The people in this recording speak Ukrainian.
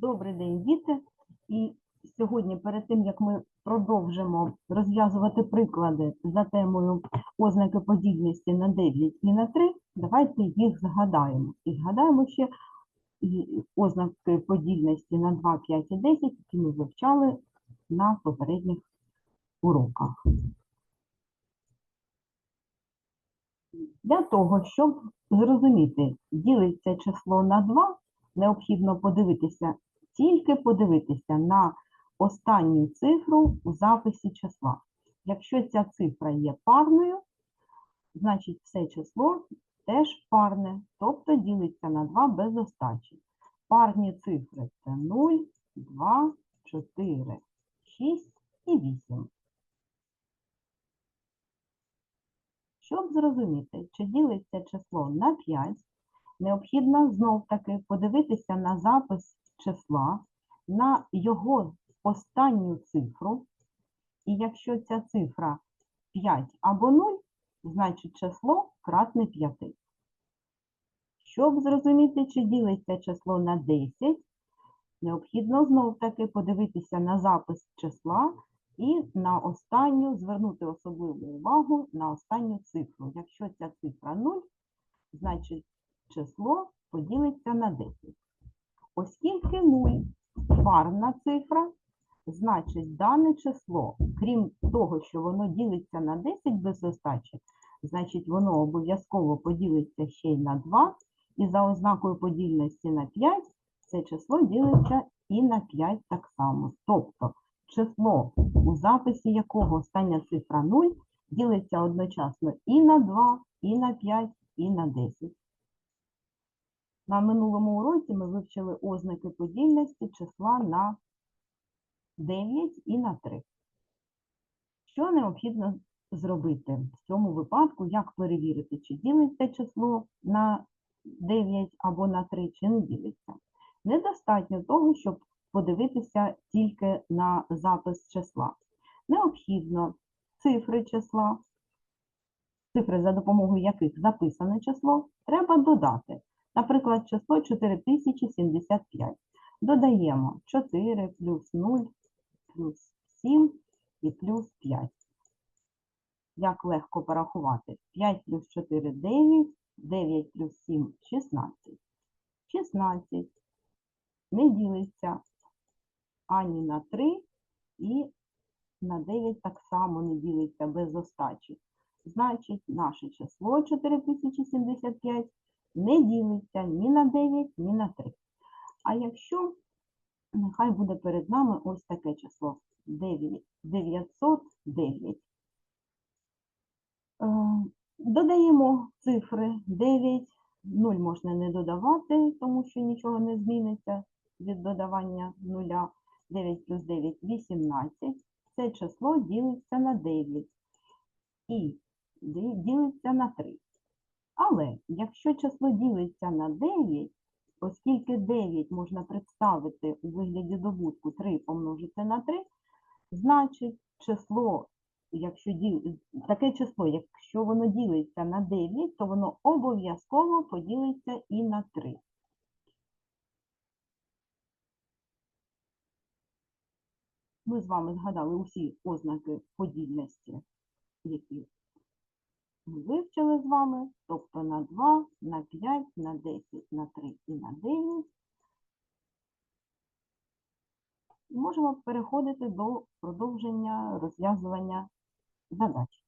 Добрий день, діти. І сьогодні, перед тим як ми продовжимо розв'язувати приклади за темою ознаки подібності на 9 і на 3, давайте їх згадаємо. І згадаємо ще ознаки подібності на 2, 5 і 10, які ми вивчали на попередніх уроках. Для того, щоб зрозуміти, ділиться число на 2, необхідно подивитися, тільки подивитися на останню цифру у записі числа. Якщо ця цифра є парною, значить все число теж парне, тобто ділиться на 2 без остачі. Парні цифри це 0, 2, 4, 6 і 8. Щоб зрозуміти, чи ділиться число на 5, необхідно знов-таки подивитися на запис числа, на його останню цифру. І якщо ця цифра 5 або 0, значить число кратне 5. Щоб зрозуміти, чи ділиться число на 10, необхідно знов-таки подивитися на запис числа і на останню, звернути особливу увагу на останню цифру. Якщо ця цифра 0, значить число поділиться на 10. Оскільки 0 парна цифра, значить дане число, крім того, що воно ділиться на 10 без остачі, значить воно обов'язково поділиться ще й на 2, і за ознакою подільності на 5 це число ділиться і на 5 так само. Тобто число, у записі якого остання цифра 0, ділиться одночасно і на 2, і на 5, і на 10. На минулому уроці ми вивчили ознаки подільності числа на 9 і на 3. Що необхідно зробити в цьому випадку, як перевірити, чи ділиться число на 9 або на 3, чи не ділиться? Недостатньо того, щоб подивитися тільки на запис числа. Необхідно цифри числа, цифри, за допомогою яких записане число, треба додати. Наприклад, число 4075. Додаємо 4 плюс 0 плюс 7 і плюс 5. Як легко порахувати? 5 плюс 4 – 9, 9 плюс 7 – 16. 16 не ділиться ані на 3 і на 9 так само не ділиться без остачі. Значить, наше число 4075 не ділиться ні на 9, ні на 3. А якщо нехай буде перед нами ось таке число 9, 909. Е, Додаємо цифри 9, 0 можна не додавати, тому що нічого не зміниться від додавання нуля. 9 плюс 9 – 18. Це число ділиться на 9 і ділиться на 3. Але якщо число ділиться на 9, оскільки 9 можна представити у вигляді добутку 3 помножити на 3, значить число, якщо діл... таке число, якщо воно ділиться на 9, то воно обов'язково поділиться і на 3. Ми з вами згадали усі ознаки подільності, які вивчили з вами, тобто на 2, на 5, на 10, на 3 і на 9. Можемо переходити до продовження розв'язування задач.